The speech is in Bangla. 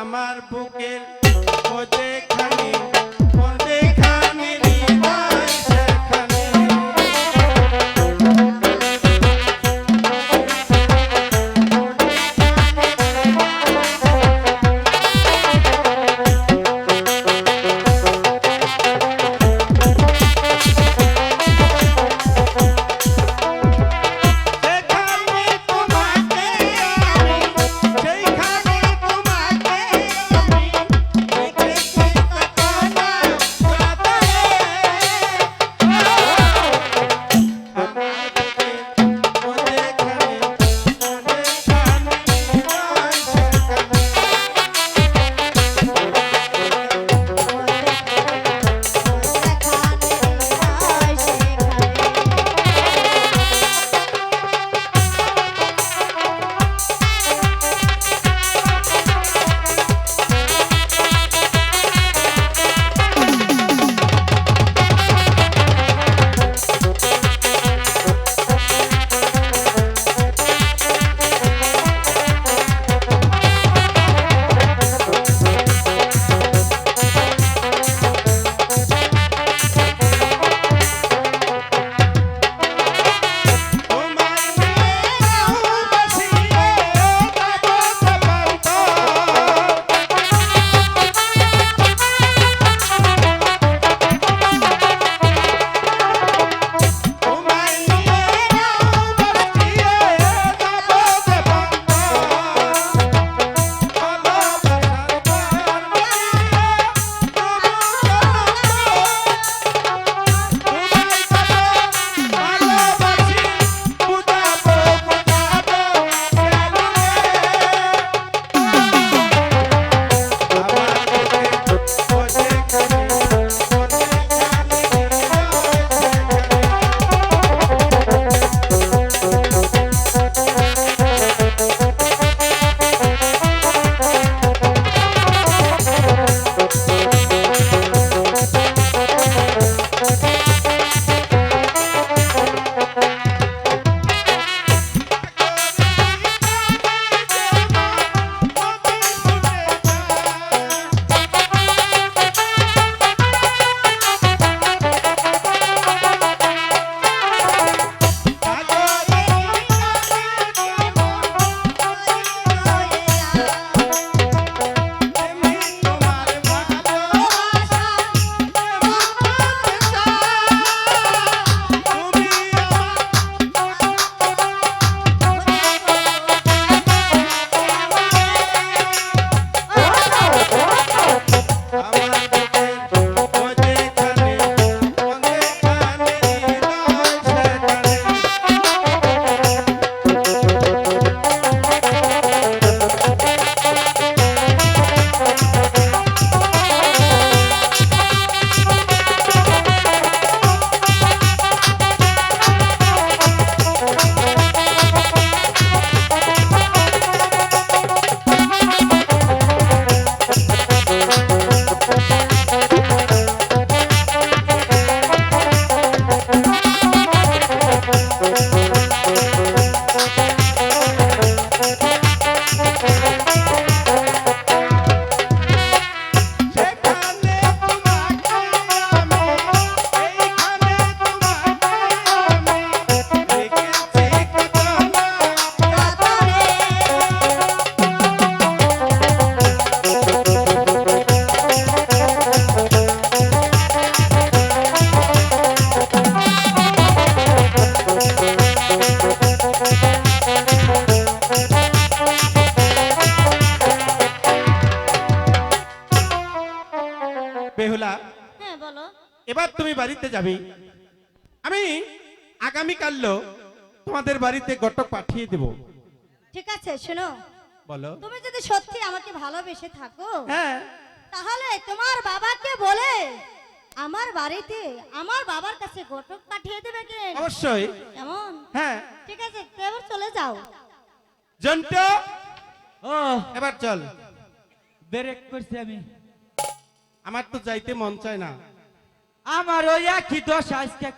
আমার বুকের ও এবার তুমি বাড়িতে যাবে। আমি আগামী কাল্য তোমাদের বাড়িতে গটক পাঠিয়ে দেব। ঠিক আছে শোনো। বলো। তুমি যদি সত্যি আমাকে ভালোবেসে থাকো হ্যাঁ। তাহলে তোমার বাবাকে বলে আমার বাড়িতে আমার বাবার কাছে ঘটক পাঠিয়ে দেবে কে? অবশ্যই। কেমন? হ্যাঁ। ঠিক আছে এবার চলে যাও। জন্ট। ও। এবার চল। ব্রেক করছি আমি। আমার তো যাইতে মন চায় না। আমার ওই একই দশ আজকে